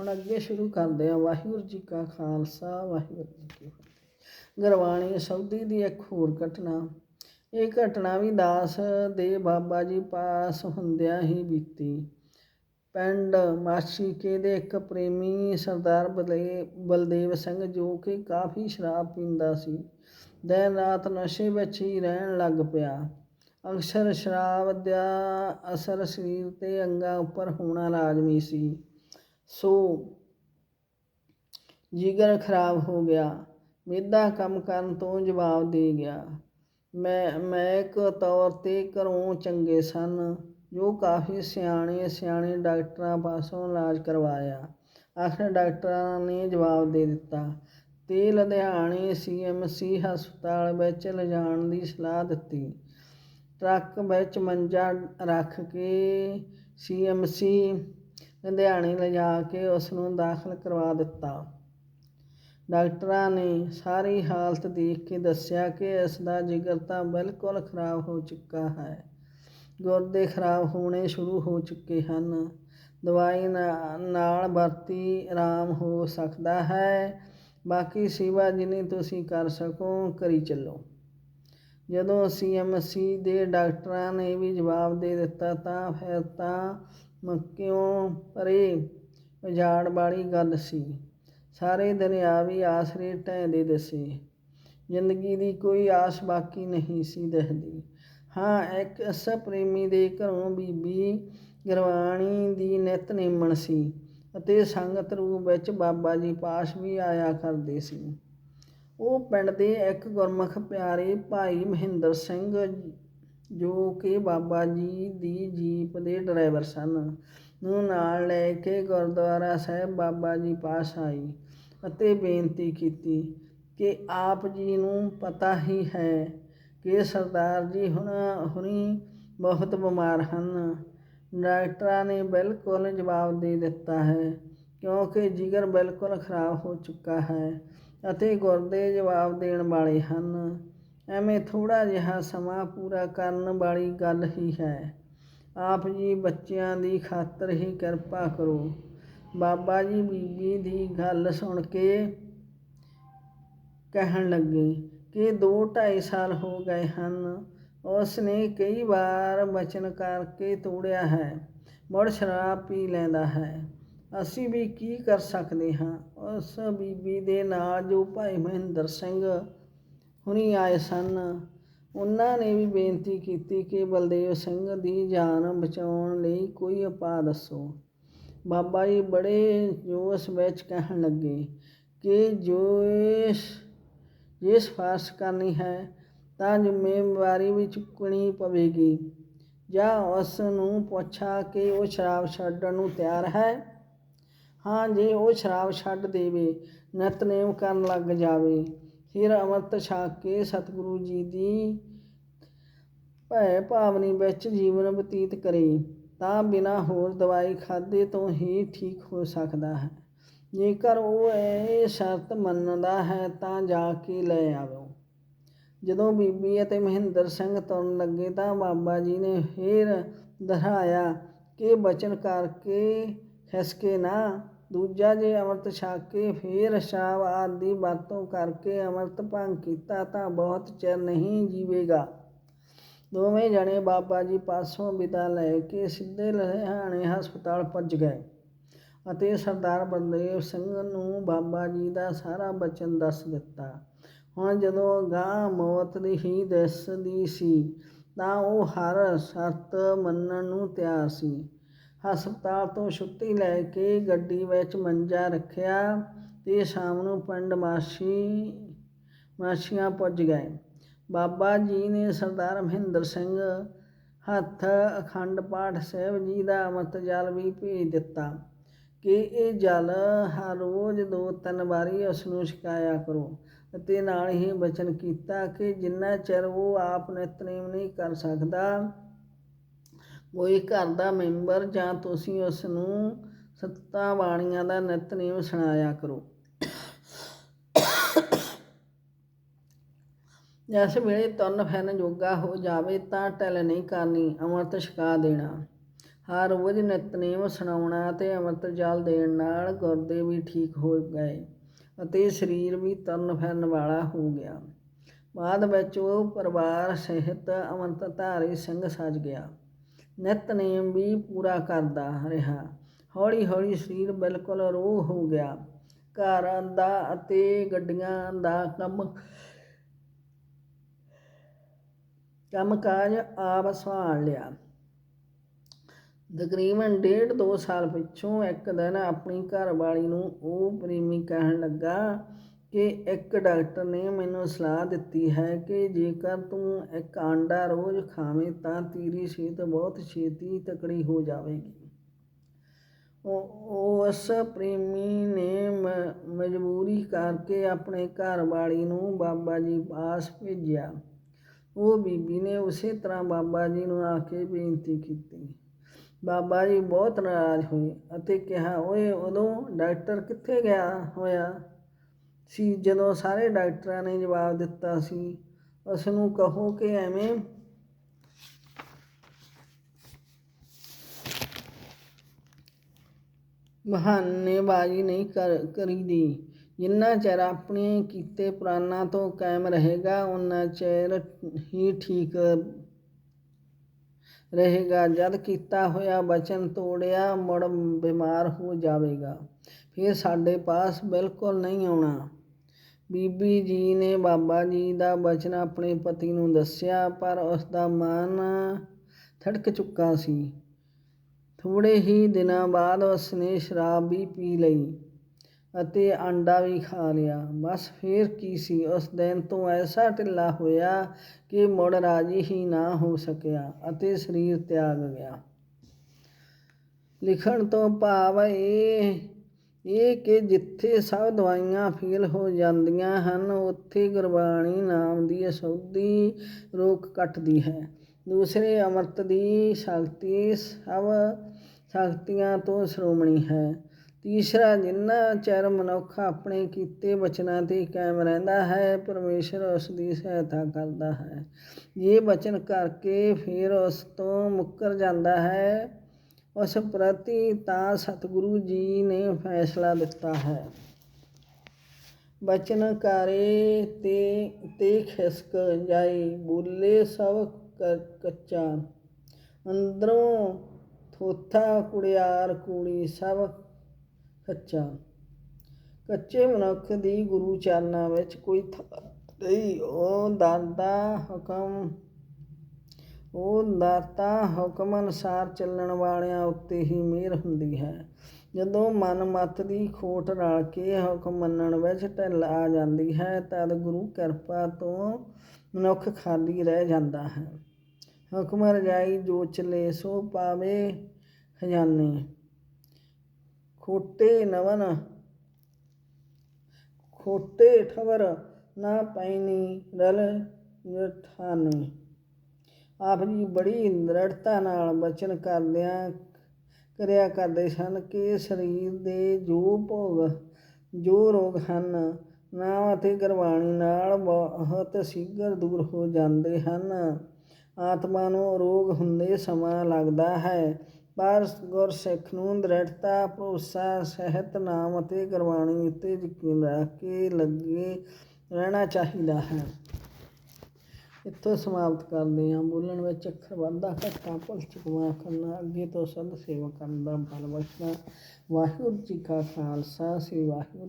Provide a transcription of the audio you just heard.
ਹੁਣ ਅੱਗੇ ਸ਼ੁਰੂ ਕਰਦੇ ਹਾਂ। ਵਾਹਿਗੁਰੂ ਜੀ ਕਾ ਖਾਲਸਾ, ਵਾਹਿਗੁਰੂ ਜੀ ਕੀ ਫਤਿਹ। ਗੁਰਬਾਣੀ ਸੌਦੀ ਦੀ ਇੱਕ ਹੋਰ ਘਟਨਾ। ਇਹ ਘਟਨਾ ਵੀ ਦਾਸ ਦੇ ਬਾਬਾ ਜੀ ਪਾਸ ਹੁੰਦਿਆਂ ਹੀ ਬੀਤੀ। ਪਿੰਡ ਮਾਛੀਕੇ ਦੇ ਇੱਕ ਪ੍ਰੇਮੀ ਸਰਦਾਰ ਬਲੇ- ਬਲਦੇਵ ਸਿੰਘ ਜੋ ਕਿ ਕਾਫੀ ਸ਼ਰਾਬ ਪੀਂਦਾ ਸੀ, ਦਿਨ ਰਾਤ ਨਸ਼ੇ ਵਿੱਚ ਹੀ ਰਹਿਣ ਲੱਗ ਪਿਆ। ਅਕਸਰ ਸ਼ਰਾਬ ਦਾ ਅਸਰ ਸਰੀਰ ਤੇ ਅੰਗਾਂ ਉੱਪਰ ਹੋਣਾ ਲਾਜ਼ਮੀ ਸੀ। ਸੋ ਜਿਗਰ ਖਰਾਬ ਹੋ ਗਿਆ ਮਿਹਦਾ ਕੰਮ ਕਰਨ ਤੋਂ ਜਵਾਬ ਦੇ ਗਿਆ। ਮੈਂ ਮੈਕ ਤੌਰ ਤੇ ਘਰੋਂ ਚੰਗੇ ਸਨ, ਜੋ ਕਾਫੀ ਸਿਆਣੇ ਸਿਆਣੇ ਡਾਕਟਰਾਂ ਪਾਸੋਂ ਇਲਾਜ ਕਰਵਾਇਆ। ਆਖਰ ਡਾਕਟਰਾਂ ਨੇ ਜਵਾਬ ਦੇ ਦਿੱਤਾ, ਤੇ ਲੁਧਿਆਣੇ ਸੀਐਮਸੀ ਹਸਪਤਾਲ ਵਿੱਚ ਲਿਜਾਣ ਦੀ ਸਲਾਹ ਦਿੱਤੀ। ਟਰੱਕ ਵਿੱਚ ਮੰਜਾ ਰੱਖ ਕੇ ਸੀਐਮਸੀ ਲੁਧਿਆਣੇ ਲਿਜਾ ਕੇ ਉਸ ਨੂੰ ਦਾਖਲ ਕਰਵਾ ਦਿੱਤਾ। ਡਾਕਟਰਾਂ ਨੇ ਸਾਰੀ ਹਾਲਤ ਦੇਖ ਕੇ ਦੱਸਿਆ ਕਿ ਇਸ ਦਾ ਜਿਗਰ ਤਾਂ ਬਿਲਕੁਲ ਖਰਾਬ ਹੋ ਚੁੱਕਾ ਹੈ। ਗੁਰਦੇ ਖਰਾਬ ਹੋਣੇ ਸ਼ੁਰੂ ਹੋ ਚੁੱਕੇ ਹਨ। ਦਵਾਈ ਨਾ- ਨਾਲ ਵਰਤੀ ਆਰਾਮ ਹੋ ਸਕਦਾ ਹੈ। ਬਾਕੀ ਸੇਵਾ ਜਿੰਨੀ ਤੁਸੀਂ ਕਰ ਸਕੋ, ਕਰੀ ਚੱਲੋ। ਜਦੋਂ ਸੀਐਮਸੀ ਦੇ ਡਾਕਟਰਾਂ ਨੇ ਵੀ ਜਵਾਬ ਦੇ ਦਿੱਤਾ ਤਾਂ ਫਿਰ ਤਾਂ ਮੱਕਿਓਂ ਪਰੇ? ਉਜਾੜ ਵਾਲੀ ਗੱਲ ਸੀ। ਸਾਰੇ ਦਰਿਆ ਵੀ ਆਸਰੇ ਢਹਿੰਦੇ ਦਿਸੇ। ਜ਼ਿੰਦਗੀ ਦੀ ਕੋਈ ਆਸ ਬਾਕੀ ਨਹੀਂ ਸੀ ਦਿਖਦੀ। ਹਾਂ, ਇੱਕ ਅਸ ਪ੍ਰੇਮੀ ਦੇ ਘਰੋਂ ਬੀਬੀ ਗੁਰਬਾਣੀ ਦੀ ਨਿਤ ਨੇਮਣ ਸੀ ਅਤੇ ਸੰਗਤ ਰੂਪ ਵਿੱਚ ਬਾਬਾ ਜੀ ਪਾਸ ਵੀ ਆਇਆ ਕਰਦੇ ਸੀ। ਉਹ ਪਿੰਡ ਦੇ ਇੱਕ ਗੁਰਮੁਖ ਪਿਆਰੇ ਭਾਈ ਮਹਿੰਦਰ ਸਿੰਘ ਜੋ ਕਿ ਬਾਬਾ ਜੀ ਦੀ ਜੀਪ ਦੇ ਡਰਾਈਵਰ ਸਨ। ਨੂੰ ਨਾਲ ਲੈ ਕੇ ਗੁਰਦੁਆਰਾ ਸਾਹਿਬ ਬਾਬਾ ਜੀ ਪਾਸ ਆਈ ਅਤੇ ਬੇਨਤੀ ਕੀਤੀ ਕਿ ਆਪ ਜੀ ਨੂੰ ਪਤਾ ਹੀ ਹੈ ਕਿ ਸਰਦਾਰ ਜੀ ਹੁਣ ਹੁਣੀ ਬਹੁਤ ਬਿਮਾਰ ਹਨ। ਡਾਕਟਰਾਂ ਨੇ ਬਿਲਕੁਲ ਜਵਾਬ ਦੇ ਦਿੱਤਾ ਹੈ, ਕਿਉਂਕਿ ਜਿਗਰ ਬਿਲਕੁਲ ਖਰਾਬ ਹੋ ਚੁੱਕਾ ਹੈ ਅਤੇ ਗੁਰਦੇ ਜਵਾਬ ਦੇਣ ਵਾਲੇ ਹਨ। ਐਵੇਂ ਥੋੜਾ ਜਿਹਾ ਸਮਾਂ ਪੂਰਾ ਕਰਨ ਵਾਲੀ ਗੱਲ ਹੀ ਹੈ। ਆਪ ਜੀ ਬੱਚਿਆਂ ਦੀ ਖਾਤਰ ਹੀ ਕਿਰਪਾ ਕਰੋ। ਬਾਬਾ ਜੀ ਬੀਬੀ ਦੀ ਗੱਲ ਸੁਣ ਕੇ ਕਹਿਣ ਲੱਗੇ ਕਿ 2.5 ਸਾਲ ਹੋ ਗਏ ਹਨ। ਉਸ ਨੇ ਕਈ ਵਾਰ ਬਚਨ ਕਰਕੇ ਤੋੜਿਆ ਹੈ, ਮੁੜ ਸ਼ਰਾਬ ਪੀ ਲੈਂਦਾ ਹੈ। ਅਸੀਂ ਵੀ ਕੀ ਕਰ ਸਕਦੇ ਹਾਂ? ਉਸ ਬੀਬੀ ਦੇ ਨਾਲ ਜੋ ਭਾਈ ਮਹਿੰਦਰ ਸਿੰਘ ਹੁਣੀ ਆਏ ਸਨ। ਉਹਨਾਂ ਨੇ ਵੀ ਬੇਨਤੀ ਕੀਤੀ ਕਿ ਬਲਦੇਵ ਸਿੰਘ ਦੀ ਜਾਨ ਬਚਾਉਣ ਲਈ ਕੋਈ ਉਪਾਅ ਦੱਸੋ। ਬਾਬਾ ਜੀ ਬੜੇ ਜੋਸ਼ ਵਿੱਚ ਕਹਿਣ ਲੱਗੇ ਕਿ ਜੋ ਇਸ ਜੇ ਸਿਫਾਰਸ਼ ਕਰਨੀ ਹੈ, ਤਾਂ ਜ਼ਿੰਮੇਵਾਰੀ ਵੀ ਚੁੱਕਣੀ ਪਵੇਗੀ। ਜਾਂ ਉਸ ਨੂੰ ਪੁੱਛਾ ਕਿ ਉਹ ਸ਼ਰਾਬ ਛੱਡਣ ਨੂੰ ਤਿਆਰ ਹੈ? ਹਾਂ ਜੇ, ਉਹ ਸ਼ਰਾਬ ਛੱਡ ਦੇਵੇ, ਨਤਨੇਮ ਕਰਨ ਲੱਗ ਜਾਵੇ। ਫਿਰ ਅੰਮ੍ਰਿਤ ਛਕ ਕੇ ਸਤਿਗੁਰੂ ਜੀ ਦੀ ਭੈ ਭਾਵਨੀ ਵਿੱਚ ਜੀਵਨ ਬਤੀਤ ਕਰੇ, ਤਾਂ ਬਿਨਾ ਹੋਰ ਦਵਾਈ ਖਾਦੇ ਤੋਂ ਹੀ ਠੀਕ ਹੋ ਸਕਦਾ ਹੈ। ਜੇਕਰ ਉਹ ਇਹ ਸ਼ਰਤ ਮੰਨਦਾ ਹੈ, ਤਾਂ ਜਾ ਕੇ ਲੈ ਆਵੋ। ਜਦੋਂ ਬੀਬੀ ਅਤੇ ਮਹਿੰਦਰ ਸਿੰਘ ਤੁਰਨ ਲੱਗੇ, ਤਾਂ ਬਾਬਾ ਜੀ ਨੇ ਫੇਰ ਦਿਖਾਇਆ ਕਿ ਬਚਨ ਕਰਕੇ ਖਿਸਕੇ ਨਾ। ਦੂਜਾ ਜੇ ਅੰਮ੍ਰਿਤ ਛਕ ਕੇ ਫੇਰ ਸ਼ਰਾਬ ਆਦਿ ਦੀ ਵਰਤੋਂ ਕਰਕੇ ਅੰਮ੍ਰਿਤ ਭੰਗ ਕੀਤਾ ਤਾਂ ਬਹੁਤ ਚਿਰ ਨਹੀਂ ਜੀਵੇਗਾ। ਦੋਵੇਂ ਜਣੇ ਬਾਬਾ ਜੀ ਪਾਸੋਂ ਵਿਦਾ ਲੈ ਕੇ ਸਿੱਧੇ ਲੁਧਿਆਣੇ ਹਸਪਤਾਲ ਪੁੱਜ ਗਏ ਅਤੇ ਸਰਦਾਰ ਬਲਦੇਵ ਸਿੰਘ ਨੂੰ ਬਾਬਾ ਜੀ ਦਾ ਸਾਰਾ ਬਚਨ ਦੱਸ ਦਿੱਤਾ। ਹੁਣ ਜਦੋਂ ਗਾਂ ਮੌਤ ਦੀ ਹੀ ਦੱਸਦੀ ਸੀ ਤਾਂ ਉਹ ਹਰ ਸ਼ਰਤ ਮੰਨਣ ਨੂੰ ਤਿਆਰ ਸੀ। ਹਸਪਤਾਲ ਤੋਂ ਛੁੱਟੀ ਲੈ ਕੇ ਗੱਡੀ ਵਿੱਚ ਮੰਜਾ ਰੱਖਿਆ ਤੇ ਸ਼ਾਮ ਨੂੰ ਪਿੰਡ ਮਾਸੀ, ਮਾਸ਼ੀਆਂ ਪੁੱਜ ਗਏ। ਬਾਬਾ ਜੀ ਨੇ ਸਰਦਾਰ ਮਹਿੰਦਰ ਸਿੰਘ ਹੱਥ ਅਖੰਡ ਪਾਠ ਸਾਹਿਬ ਜੀ ਦਾ ਅੰਮ੍ਰਿਤ ਜਲ ਵੀ ਭੇਜ ਦਿੱਤਾ ਕਿ ਇਹ ਜਲ ਹਰ ਰੋਜ਼ ਦੋ ਤਿੰਨ ਵਾਰੀ ਉਸ ਨੂੰ ਛਕਾਇਆ ਕਰੋ ਅਤੇ ਨਾਲ ਹੀ ਬਚਨ ਕੀਤਾ ਕਿ ਜਿੰਨਾ ਚਿਰ ਉਹ ਆਪ ਨਿਤਨੇਮ ਨਹੀਂ ਕਰ ਸਕਦਾ ਕੋਈ ਘਰ ਦਾ ਮੈਂਬਰ ਜਾਂ ਤੁਸੀਂ ਉਸ ਨੂੰ ਸੱਤਾ ਬਾਣੀਆਂ ਦਾ ਨਿਤਨੇਮ ਸੁਣਾਇਆ ਕਰੋ। ਜਿਸ ਵੇਲੇ ਤੁਰਨ ਫਿਰਨ ਜੋਗਾ ਹੋ ਜਾਵੇ ਤਾਂ ਟਲ ਨਹੀਂ ਕਰਨੀ, ਅੰਮ੍ਰਿਤ ਛਕਾ ਦੇਣਾ। ਹਰ ਰੋਜ਼ ਨਿਤਨੇਮ ਸੁਣਾਉਣਾ ਤੇ ਅੰਮ੍ਰਿਤ ਜਲ ਦੇਣ ਨਾਲ ਗੁਰਦੇ ਵੀ ਠੀਕ ਹੋ ਗਏ ਅਤੇ ਸਰੀਰ ਵੀ ਤੁਰਨ ਫਿਰਨ ਵਾਲਾ ਹੋ ਗਿਆ। ਬਾਅਦ ਵਿੱਚ ਉਹ ਪਰਿਵਾਰ ਸਹਿਤ ਅੰਮ੍ਰਿਤ ਧਾਰੀ ਸਿੰਘ ਸੱਜ ਗਿਆ। ਨਿਤਨੇਮ ਵੀ ਪੂਰਾ ਕਰਦਾ ਰਿਹਾ। ਹੌਲੀ ਹੌਲੀ ਸਰੀਰ ਬਿਲਕੁਲ ਰੋਹ ਹੋ ਗਿਆ। ਘਰਾਂ ਦਾ ਅਤੇ ਗੱਡੀਆਂ ਦਾ ਕੰਮ, ਕੰਮਕਾਜ ਆਪ ਸੰਭਾਲ ਲਿਆ। ਤਕਰੀਬਨ ਡੇਢ ਦੋ ਸਾਲ ਪਿੱਛੋਂ ਇੱਕ ਦਿਨ ਆਪਣੀ ਘਰਵਾਲੀ ਨੂੰ ਉਹ ਪ੍ਰੇਮੀ ਕਹਿਣ ਲੱਗਾ ਕਿ ਇੱਕ ਡਾਕਟਰ ਨੇ ਮੈਨੂੰ ਸਲਾਹ ਦਿੱਤੀ ਹੈ ਕਿ ਜੇਕਰ ਤੂੰ ਇੱਕ ਆਂਡਾ ਰੋਜ਼ ਖਾਵੇਂ ਤਾਂ ਤੇਰੀ ਸਿਹਤ ਬਹੁਤ ਛੇਤੀ ਤਕੜੀ ਹੋ ਜਾਵੇਗੀ। ਉਸ ਪ੍ਰੇਮੀ ਨੇ ਮ- ਮਜਬੂਰੀ ਕਰਕੇ ਆਪਣੇ ਘਰਵਾਲੀ ਨੂੰ ਬਾਬਾ ਜੀ ਪਾਸ ਭੇਜਿਆ। ਉਹ ਬੀਬੀ ਨੇ ਉਸੇ ਤਰ੍ਹਾਂ ਬਾਬਾ ਜੀ ਨੂੰ ਆ ਕੇ ਬੇਨਤੀ ਕੀਤੀ। ਬਾਬਾ ਜੀ ਬਹੁਤ ਨਾਰਾਜ਼ ਹੋਏ ਅਤੇ ਕਿਹਾ, ਓਏ, ਉਦੋਂ ਡਾਕਟਰ ਕਿੱਥੇ ਗਿਆ ਹੋਇਆ? ਸੀ, ਜਦੋਂ ਸਾਰੇ ਡਾਕਟਰਾਂ ਨੇ ਜਵਾਬ ਦਿੱਤਾ ਸੀ, ਉਸ ਨੂੰ ਕਹੋ ਕਿ ਐਵੇਂ ਬਹਾਨੇਬਾਜ਼ੀ ਨਹੀਂ ਕਰ, ਕਰੀਦੀ। ਜਿੰਨਾ ਚਿਰ ਆਪਣੇ ਕੀਤੇ ਪ੍ਰਾਨਾਂ ਤੋਂ ਕਾਇਮ ਰਹੇਗਾ ਉਹਨਾਂ ਚਿਰ ਹੀ ਠੀਕ ਰਹੇਗਾ। ਜਦ ਕੀਤਾ ਹੋਇਆ ਵਚਨ ਤੋੜਿਆ, ਮੁੜ ਬਿਮਾਰ ਹੋ ਜਾਵੇਗਾ। ਫਿਰ ਸਾਡੇ ਪਾਸ ਬਿਲਕੁਲ ਨਹੀਂ ਆਉਣਾ। ਬੀਬੀ ਜੀ ਨੇ ਬਾਬਾ ਜੀ ਦਾ ਵਚਨ ਆਪਣੇ ਪਤੀ ਨੂੰ ਦੱਸਿਆ, ਪਰ ਉਸ ਦਾ ਮਨ ਥੜਕ ਚੁੱਕਾ ਸੀ। ਥੋੜੇ ਹੀ ਦਿਨਾਂ ਬਾਅਦ ਉਸ ਨੇ ਸ਼ਰਾਬ ਵੀ ਪੀ ਲਈ ਅਤੇ ਆਂਡਾ ਵੀ ਖਾ ਲਿਆ। ਬਸ ਫੇਰ ਕੀ ਸੀ, ਉਸ ਦਿਨ ਤੋਂ ਐਸਾ ਢਿੱਲਾ ਹੋਇਆ ਕਿ ਮੁੜ ਰਾਜੀ ਹੀ ਨਾ ਹੋ ਸਕਿਆ ਅਤੇ ਸਰੀਰ ਤਿਆਗ ਗਿਆ। ਲਿਖਣ ਤੋਂ ਭਾਵ ਇਹ ਇਹ ਕਿ ਜਿੱਥੇ ਸਭ ਦਵਾਈਆਂ ਫੇਲ ਹੋ ਜਾਂਦੀਆਂ ਹਨ, ਉੱਥੇ ਗੁਰਬਾਣੀ ਨਾਮ ਦੀ ਅਸੌਦੀ ਰੋਕ ਕੱਟਦੀ ਹੈ। ਦੂਸਰੇ, ਅੰਮ੍ਰਿਤ ਦੀ ਸ਼ਕਤੀ ਸਭ ਸ਼ਕਤੀਆਂ ਤੋਂ ਸ਼੍ਰੋਮਣੀ ਹੈ। ਤੀਸਰਾ, ਜਿੰਨਾ ਚਿਰ ਮਨੁੱਖ ਆਪਣੇ ਕੀਤੇ ਬਚਨਾਂ ਤੇ ਕਾਇਮ ਰਹਿੰਦਾ ਹੈ, ਪਰਮੇਸ਼ਰ ਉਸ ਦੀ ਸਹਾਇਤਾ ਕਰਦਾ ਹੈ। ਜੇ ਬਚਨ ਕਰਕੇ ਫਿਰ ਉਸ ਤੋਂ ਮੁੱਕਰ ਜਾਂਦਾ ਹੈ ਉਸ ਪ੍ਰਤੀ ਤਾਂ ਸਤਿਗੁਰੂ ਜੀ ਨੇ ਫੈਸਲਾ ਦਿੱਤਾ ਹੈ। ਬਚਨ ਕਰੇ ਤੇ ਤੇ ਖਿਸਕ ਜਾਈ, ਬੋਲੇ ਸਭ ਕੱਚਾ। ਅੰਦਰੋਂ ਥੋਥਾ ਕੁੜਿਆਰ ਕੂੜੀ ਸਭ ਕੱਚਾ ਕੱਚੇ ਮਨੁੱਖ ਦੀ ਗੁਰੂ ਚਰਨਾਂ ਵਿੱਚ ਕੋਈ ਥਾਂ ਨਹੀਂ, ਉਹ ਦਾਦਾ ਹੁਕਮ ਉਹ ਦਾਤਾ ਹੁਕਮ ਅਨੁਸਾਰ ਚੱਲਣ ਵਾਲਿਆਂ ਉੱਤੇ ਹੀ ਮਿਹਰ ਹੁੰਦੀ ਹੈ। ਜਦੋਂ ਮਨ ਮਤ ਦੀ ਖੋਟ ਰਲ ਕੇ ਹੁਕਮ ਮੰਨਣ ਵਿੱਚ ਢਿੱਲ ਆ ਜਾਂਦੀ ਹੈ, ਤਦ ਗੁਰੂ ਕਿਰਪਾ ਤੋਂ ਮਨੁੱਖ ਖਾਲੀ ਰਹਿ ਜਾਂਦਾ ਹੈ। ਹੁਕਮ ਰਜਾਈ ਜੋ ਚਲੇ ਸੋ ਪਾਵੇ ਖਜ਼ਾਨੇ। ਖੋਟੇ ਨਵਨ, ਖੋਟੇ ਠਵਰ ਨਾ ਪੈਣੀ ਰਲ ਜਠਾਨੇ ਆਪ ਜੀ ਬੜੀ ਦ੍ਰਿੜਤਾ ਨਾਲ ਬਚਨ ਕਰਦਿਆਂ ਕਰਿਆ ਕਰਦੇ ਸਨ ਕਿ ਸਰੀਰ ਦੇ ਜੋ ਭੋਗ, ਜੋ ਰੋਗ ਹਨ, ਨਾਮ ਅਤੇ ਗੁਰਬਾਣੀ ਨਾਲ ਬਹੁਤ ਸ਼ੀਘਰ ਦੂਰ ਹੋ ਜਾਂਦੇ ਹਨ। ਆਤਮਾ ਨੂੰ ਰੋਗ ਹੁੰਦੇ ਸਮਾਂ ਲੱਗਦਾ ਹੈ। ਪਰ ਗੁਰਸਿੱਖ ਨੂੰ ਦ੍ਰਿੜਤਾ, ਭਰੋਸਾ, ਸਹਿਤ, ਨਾਮ ਅਤੇ ਗੁਰਬਾਣੀ ਉੱਤੇ ਯਕੀਨ ਰੱਖ ਕੇ ਲੱਗੇ ਰਹਿਣਾ ਚਾਹੀਦਾ ਹੈ। ਇੱਥੋਂ ਸਮਾਪਤ ਕਰਦੇ ਹਾਂ। ਬੋਲਣ ਵਿੱਚ ਅੱਖਰ ਵਾਧਾ ਘਟਾ, ਭੁੱਲ ਚੁਕਵਾ ਕਰਨਾ ਅੱਗੇ ਤੋਂ ਸਦ ਸੇਵਾ ਕਰਨ ਦਾ ਬਲ ਬਖਸ਼ਣਾ ਵਾਹਿਗੁਰੂ ਜੀ ਕਾ ਖਾਲਸਾ, ਸ੍ਰੀ ਵਾਹਿਗੁਰੂ